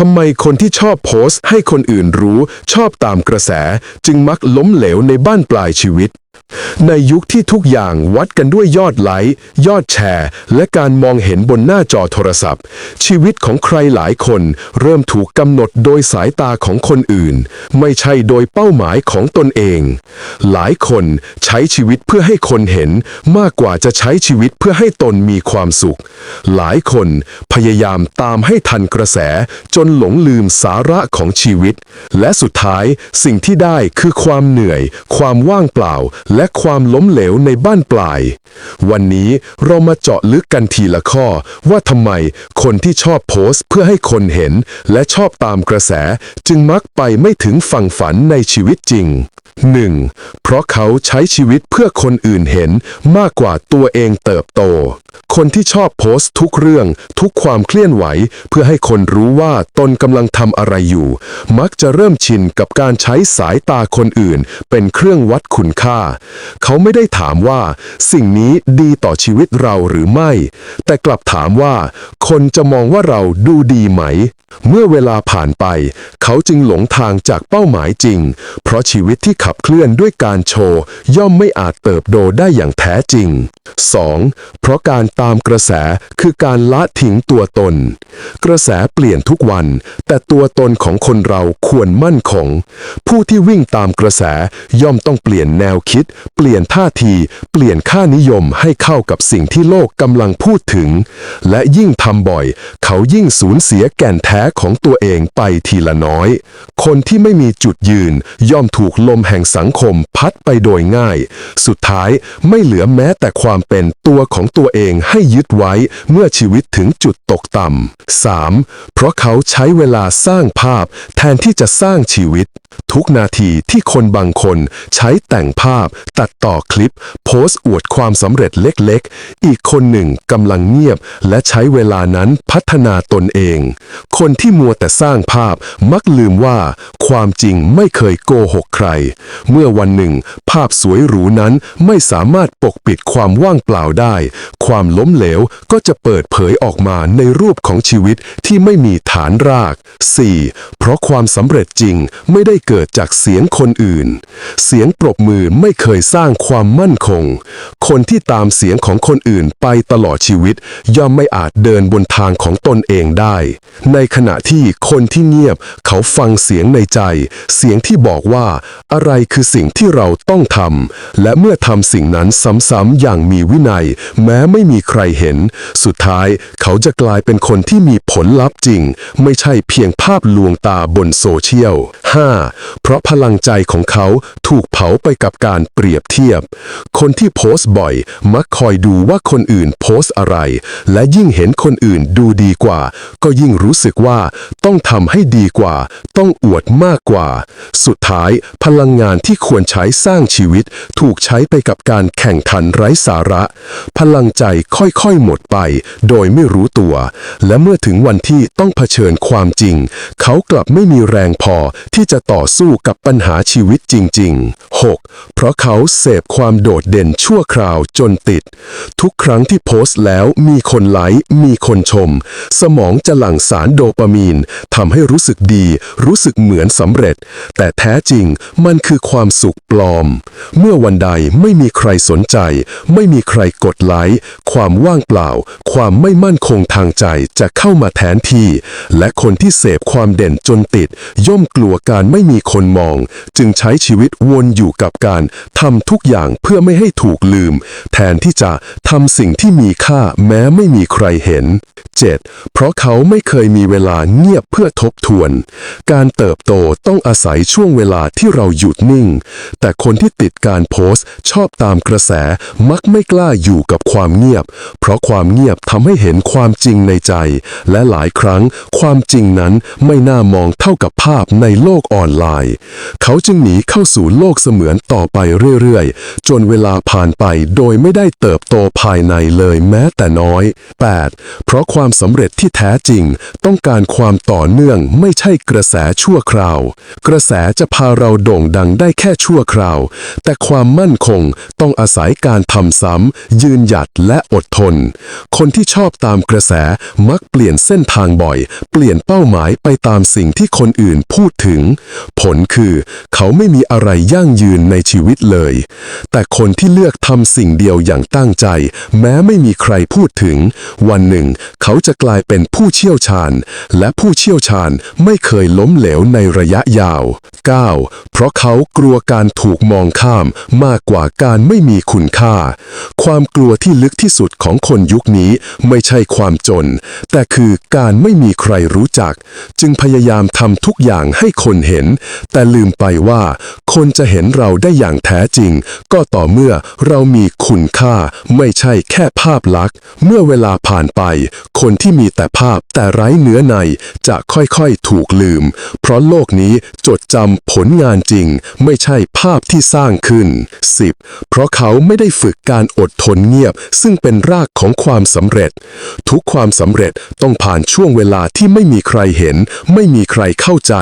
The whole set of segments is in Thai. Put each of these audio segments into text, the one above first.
ทำไมคนที่ชอบโพสต์ให้คนอื่นรู้ ชอบตามกระแส จึงมักล้มเหลวในบ้านปลายชีวิต ในยุคที่ทุกอย่างวัดกันด้วยยอดไลค์ยอดแชร์ และการมองเห็นบนหน้าจอโทรศัพท์ ชีวิตของใครหลายคน เริ่มถูกกำหนดโดยสายตาของคนอื่น ไม่ใช่โดยเป้าหมายของตนเอง หลายคนใช้ชีวิตเพื่อให้คนเห็น มากกว่าจะใช้ชีวิตเพื่อให้ตนมีความสุข หลายคนพยายามตามให้ทันกระแส จนหลงลืมสาระของชีวิต และสุดท้ายสิ่งที่ได้คือความเหนื่อย ความว่างเปล่าและความล้มเหลวในบ้านปลาย วันนี้เรามาเจาะลึกกันทีละข้อ ว่าทำไมคนที่ชอบโพสต์เพื่อให้คนเห็น และชอบตามกระแส จึงมักไปไม่ถึงฝั่งฝันในชีวิตจริง 1. เพราะเขาใช้ชีวิตเพื่อคนอื่นเห็นมากกว่าตัวเองเติบโต คนที่ชอบโพสต์ทุกเรื่อง ทุกความเคลื่อนไหว เพื่อให้คนรู้ว่าตนกำลังทำอะไรอยู่ มักจะเริ่มชินกับการใช้สายตาคนอื่น เป็นเครื่องวัดคุณค่า เขาไม่ได้ถามว่า สิ่งนี้ดีต่อชีวิตเราหรือไม่ แต่กลับถามว่า คนจะมองว่าเราดูดีไหม เมื่อเวลาผ่านไป เขาจึงหลงทางจากเป้าหมายจริง เพราะชีวิตที่ขับเคลื่อนด้วยการโชว์ ย่อมไม่อาจเติบโตได้อย่างแท้จริง 2. เพราะการตาามกระแสคือการละทิ้งตัวตน กระแสเปลี่ยนทุกวัน แต่ตัวตนของคนเราควรมั่นคง ผู้ที่วิ่งตามกระแสย่อมต้องเปลี่ยนแนวคิด เปลี่ยนท่าที เปลี่ยนค่านิยมให้เข้ากับสิ่งที่โลกกำลังพูดถึง และยิ่งทำบ่อย เขายิ่งสูญเสียแก่นแท้ของตัวเองไปทีละน้อย คนที่ไม่มีจุดยืน ย่อมถูกลมแห่งสังคมพัดไปโดยง่าย สุดท้ายไม่เหลือแม้แต่ความเป็นตัวของตัวเองให้ยึดไว้เมื่อชีวิตถึงจุดตกต่ำ 3. เพราะเขาใช้เวลาสร้างภาพแทนที่จะสร้างชีวิต ทุกนาทีที่คนบางคนใช้แต่งภาพ ตัดต่อคลิป โพสต์อวดความสำเร็จเล็กๆ อีกคนหนึ่งกำลังเงียบ และใช้เวลานั้นพัฒนาตนเอง คนที่มัวแต่สร้างภาพมักลืมว่าความจริงไม่เคยโกหกใคร เมื่อวันหนึ่ง ภาพสวยหรูนั้นไม่สามารถปกปิดความว่างเปล่าได้ ความล้มเหลวก็จะเปิดเผยออกมาในรูปของชีวิตที่ไม่มีฐานราก 4. เพราะความสำเร็จจริงไม่ได้เกิดจากเสียงคนอื่น เสียงปรบมือไม่เคยสร้างความมั่นคง คนที่ตามเสียงของคนอื่นไปตลอดชีวิต ย่อมไม่อาจเดินบนทางของตนเองได้ ในขณะที่คนที่เงียบเขาฟังเสียงในใจ เสียงที่บอกว่าอะไรคือสิ่งที่เราต้องทำและเมื่อทำสิ่งนั้นซ้ำๆอย่างมีวินัย แม้ไม่มีใครเห็น สุดท้ายเขาจะกลายเป็นคนที่มีผลลัพธ์จริง ไม่ใช่เพียงภาพลวงตาบนโซเชียล 5. เพราะพลังใจของเขาถูกเผาไปกับการเปรียบเทียบ คนที่โพสต์บ่อย มักคอยดูว่าคนอื่นโพสต์อะไร และยิ่งเห็นคนอื่นดูดีกว่า ก็ยิ่งรู้สึกว่าต้องทำให้ดีกว่า ต้องอวดมากกว่า สุดท้ายพลังงานที่ควรใช้สร้างชีวิต ถูกใช้ไปกับการแข่งขันไร้สาระ พลังใจค่อยๆหมดไปโดยไม่รู้ตัว และเมื่อถึงวันที่ต้องเผชิญความจริง เขากลับไม่มีแรงพอที่จะต่อสู้กับปัญหาชีวิตจริง ๆ 6. เพราะเขาเสพความโดดเด่นชั่วคราวจนติด ทุกครั้งที่โพสต์แล้วมีคนไลค์มีคนชม สมองจะหลั่งสารโดปามีนทำให้รู้สึกดี รู้สึกเหมือนสำเร็จ แต่แท้จริงมันคือความสุขปลอม เมื่อวันใดไม่มีใครสนใจ ไม่มีใครกดไลค์ความความว่างเปล่า ความไม่มั่นคงทางใจจะเข้ามาแทนที่ และคนที่เสพความเด่นจนติด ย่อมกลัวการไม่มีคนมอง จึงใช้ชีวิตวนอยู่กับการทำทุกอย่างเพื่อไม่ให้ถูกลืม แทนที่จะทำสิ่งที่มีค่าแม้ไม่มีใครเห็น 7. เพราะเขาไม่เคยมีเวลาเงียบเพื่อทบทวน การเติบโตต้องอาศัยช่วงเวลาที่เราหยุดนิ่ง แต่คนที่ติดการโพสต์ชอบตามกระแสมักไม่กล้าอยู่กับความเงียบเพราะความเงียบทำให้เห็นความจริงในใจ และหลายครั้งความจริงนั้นไม่น่ามองเท่ากับภาพในโลกออนไลน์ เขาจึงหนีเข้าสู่โลกเสมือนต่อไปเรื่อยๆ จนเวลาผ่านไปโดยไม่ได้เติบโตภายในเลยแม้แต่น้อย 8. เพราะความสำเร็จที่แท้จริง ต้องการความต่อเนื่องไม่ใช่กระแสชั่วคราว กระแสจะพาเราโด่งดังได้แค่ชั่วคราว แต่ความมั่นคงต้องอาศัยการทำซ้ำยืนหยัดและอดทน คนที่ชอบตามกระแสมักเปลี่ยนเส้นทางบ่อย เปลี่ยนเป้าหมายไปตามสิ่งที่คนอื่นพูดถึง ผลคือ เขาไม่มีอะไรยั่งยืนในชีวิตเลย แต่คนที่เลือกทำสิ่งเดียวอย่างตั้งใจ แม้ไม่มีใครพูดถึง วันหนึ่ง เขาจะกลายเป็นผู้เชี่ยวชาญ และผู้เชี่ยวชาญไม่เคยล้มเหลวในระยะยาว 9. เพราะเขากลัวการถูกมองข้ามมากกว่าการไม่มีคุณค่า ความกลัวที่ลึกที่สุดของคนยุคนี้ไม่ใช่ความจน แต่คือการไม่มีใครรู้จัก จึงพยายามทำทุกอย่างให้คนเห็น แต่ลืมไปว่า คนจะเห็นเราได้อย่างแท้จริง ก็ต่อเมื่อเรามีคุณค่า ไม่ใช่แค่ภาพลักษณ์ เมื่อเวลาผ่านไป คนที่มีแต่ภาพแต่ไร้เนื้อในจะค่อยๆถูกลืม เพราะโลกนี้จดจำผลงานจริง ไม่ใช่ภาพที่สร้างขึ้น 10. เพราะเขาไม่ได้ฝึกการอดทนเงียบ ซึ่งเป็นรากของความสำเร็จ ทุกความสำเร็จต้องผ่านช่วงเวลาที่ไม่มีใครเห็น ไม่มีใครเข้าใจ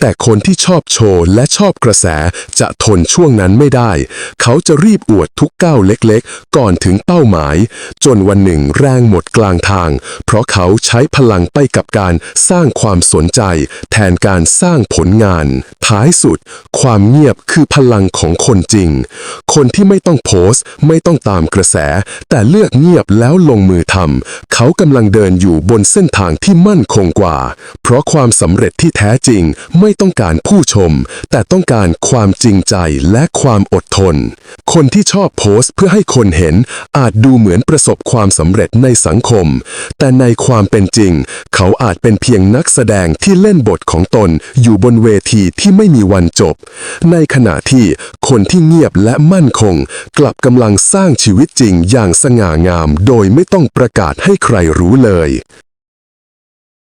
แต่คนที่ชอบโชว์และชอบกระแสจะทนช่วงนั้นไม่ได้ เขาจะรีบอวดทุกก้าวเล็กๆ ก่อนถึงเป้าหมาย จนวันหนึ่งแรงหมดกลางทาง เพราะเขาใช้พลังไปกับการสร้างความสนใจ แทนการสร้างผลงาน ท้ายสุด ความเงียบคือพลังของคนจริง คนที่ไม่ต้องโพสต์ ไม่ต้องตามกระแส แต่เลือกเงียบแล้วลงมือทำเขากำลังเดินอยู่บนเส้นทางที่มั่นคงกว่า เพราะความสำเร็จที่แท้จริงไม่ต้องการผู้ชม แต่ต้องการความจริงใจและความอดทน คนที่ชอบโพสต์เพื่อให้คนเห็นอาจดูเหมือนประสบความสำเร็จในสังคม แต่ในความเป็นจริง เขาอาจเป็นเพียงนักแสดงที่เล่นบทของตนอยู่บนเวทีที่ไม่มีวันจบ ในขณะที่คนที่เงียบและมั่นคง กลับกำลังสร้างชีวิตจริงอย่างสง่าางามโดยไม่ต้องประกาศให้ใครรู้เลย